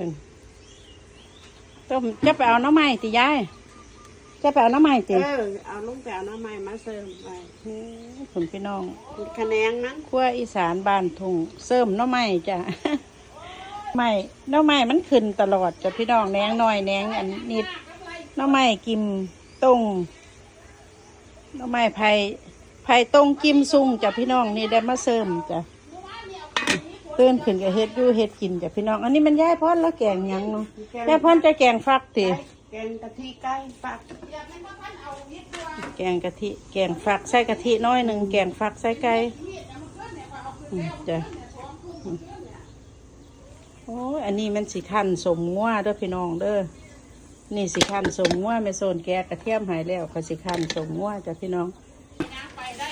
พิ่นต้มจะไปเอาน้ำไม้ติยายจะไปเอาน้ำไม้ติเออเอาลุงไปเอาน้ำใหม่มาเสริมไปผลพี่น้องคะแนนนั้นขั้วอีสานบ้านทุ่งเสริมหน้ำไม้จ้ะไม้หน้ำไม้มันขึ้นตลอดจ้ะพี่น้องแหนงน้อยแหนงอันนิดหน้ำไม้กิมต้งหน้ำไม้ไผ่ไผ่ต้งกิมซุ่งจ้ะพี่น้องนี่ได้มาเสริมจ้ะ ตื่นขึ้นกับเฮ็ดอยู่เฮ็ดกินจ้ะพี่น้อง อันนี้มันย่ายพอนแล้วแกงหยังเนาะย่ายพอนจะแกงฟักติแกงกะทิไก่ปักแกงกะทิ แกงฟักใส่กะทิน้อยหนึ่งแกงฟักใส่ไก่อืมจ้ะอืมโอ้ยอันนี้มันสิขั้นสมงัวเด้อพี่น้องเด้อ นี่สิขั้นสมงัวไม่โซนแกะกระเทียมหายแล้วก็สิขั้นสมงัวจ้ะพี่น้อง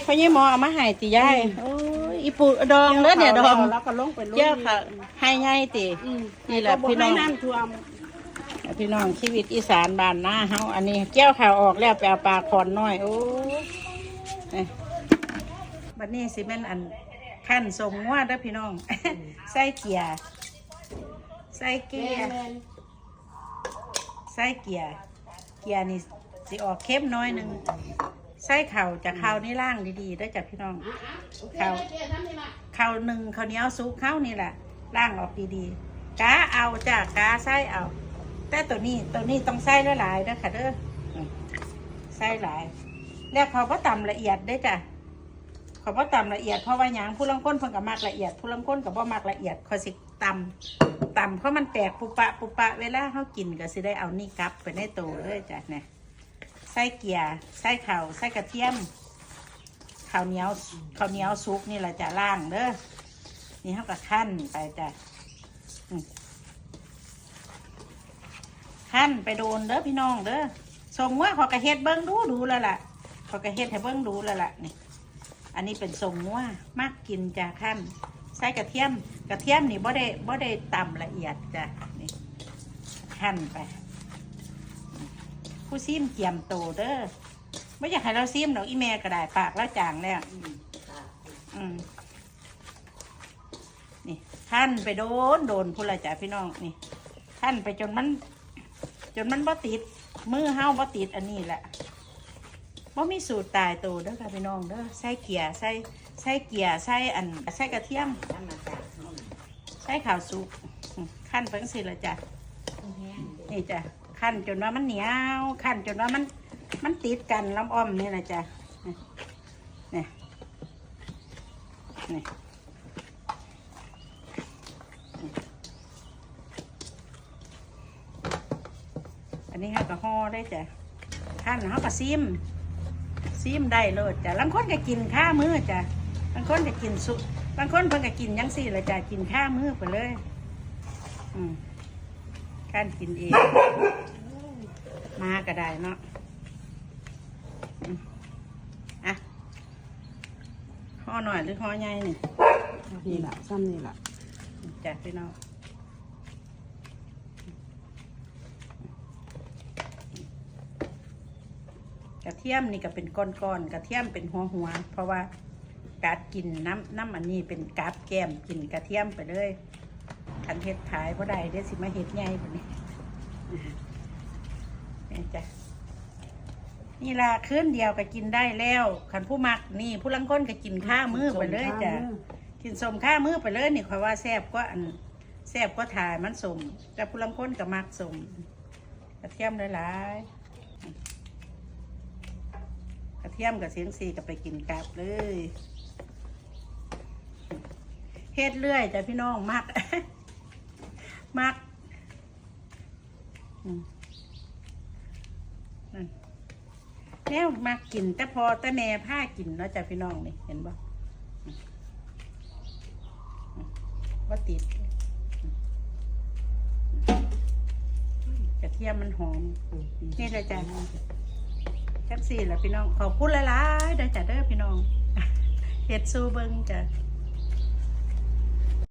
พ่อยี่หมอเอามาใหายติยายโอ้ย อีปูดองเด้อเนี่ยดองแล้วก็ลงไปลุยเจ้าค่ะให้ไงติอืมนี่แหละพี่น้อง ให้น้ำท่วมพี่น้องชีวิตอีสานบ้านนาเฮาอันนี้แก้วข่าวออกแล้วไปเอาปลาคอนน้อย โอ้ยเอ้ยบัดนี้สิแม่นอันขั้นสมงัวเด้อพี่น้อง ใส่เกียร์ใส่เกียร์ใส่เกียร์เกียร์นี่สิออกเข้มน้อยหนึ่ง ใส่เข่าวจากข้าวนี่ล่างดีๆได้อจากพี่น้องข้าวข้าวหนึ่งข้าวเหนียวสุกข้าวนี่แหละล่างออกดีๆกาเอาจากกาใส่เอา แต่ตัวนี้ตัวนี้ต้องใส่หลายๆเด้อค่ะเด้ออืมใส่หลาย แล้วเขาก็ตำละเอียดได้อจ้ะเขาก็ตำละเอียดเพราะว่าหยางผู้ลังค้นเพิ่นก็มักละเอียดผู้ลังค้นก็บ่มักละเอียดเขาสิตำตำเพราะมันแตกปุปะปุปะเวลาเขากินก็สิได้เอานี่กลับไปในโตเลยจ้ะเนี่ยใส่เกียร์ใส่ข้าวใส่กระเทียมข้าวเหนียวข้าวเหนียวสุกนี่แหละจะล่างเด้อนี่เขาก็ขั้นไปจ้ะขั้นไปโดนเด้อพี่น้องเด้อสมว่าขอกระเฮ็ดเบิ้งดูดูแล้วล่ะขอกระเฮ็ดให้เบิ้งดูแล้วล่ะนี่อันนี้เป็นสมว่ามากกินจ้ะขั้นใส่กระเทียม กระเทียมนี่บ่ได้บ่ได้ตำละเอียดจ้ะนี่ขั้นไป ผู้ซิมเกียมโตเด้อไม่อยากให้เราซิมดอกอีแม่ก็ได้ปากแล้วจางแล้วอืมนี่ขั้นไปโดนโดนพุ่นละจ้ะพี่น้องนี่ท่านไปจนมัน จนมันบ่ติดมือเฮาบ่ติดอันนี้แหละบ่มีสูตรตายโตเด้อค่ะพี่น้องเด้อใส่เกียร์ใส่ใส่เกียร์ใส่อันใส่กระเทียมใส่ข้าวสุกขั้นไปจังซี่ละจ้ะนี่จ้ะ ขั้นจนว่ามันเหนียวขั้นจนว่ามันมันติดกันลำอ้อมนี่แหละจ้ะนี่นี่อันนี้เขาก็ห่อได้จ้ะท่านเขาก็ซิมซิมได้เลยจ้ะบางคนก็กินข้ามือจ้ะบางคนก็กินสุบางคนเพิ่นก็กินยังสี่เลยจ้ะกินข้ามือไปเลย อืม การกินเอง มาก็ได้เนาะอืมอะห่อหน่อยหรือห่อใหญ่นี่นี่แหละซ้ำนี่แหละจ้ะพี่น้องกระเทียมนี่ก็เป็นก้อนๆกระเทียมเป็นหัวหัวๆเพราะว่ากัดกินน้ำน้ำอันนี้เป็นกัดแก้มกินกระเทียมไปเลย คันเฮ็ดขายเพราะใดได้สิมาเฮ็ดใหญ่แบบนี้นี่จ้ะนี่ล่ะคืนเดียวก็กินได้แล้วคันผู้มักนี่ ผู้ลังคนก็กินข้ามือไปเลยจ้ะกินสมข้ามือไปเลยนี่คอยว่าแซ่บก็อันแซ่บก็ถ่ายมันสมแต่ผู้ลางคนก็มักสมกระเทียมหลายๆกระเทียมกับเสียงสีก็ไปกินกับเลยเฮ็ดเรื่อยแต่พี่น้องมัก มักอืมนั่นแนวมักกิน แต่พอแต่แม่ผ้ากินเนาะจ้ะพี่น้องนี่เห็นบ่ว่าติดกระเทียมมันหอมนี่เลยจ้ะจังสี่แหละพี่น้องขอบคุณหลายๆเด้อจ้ะเด้อพี่น้องเห็ดซูเบิงจ้ะ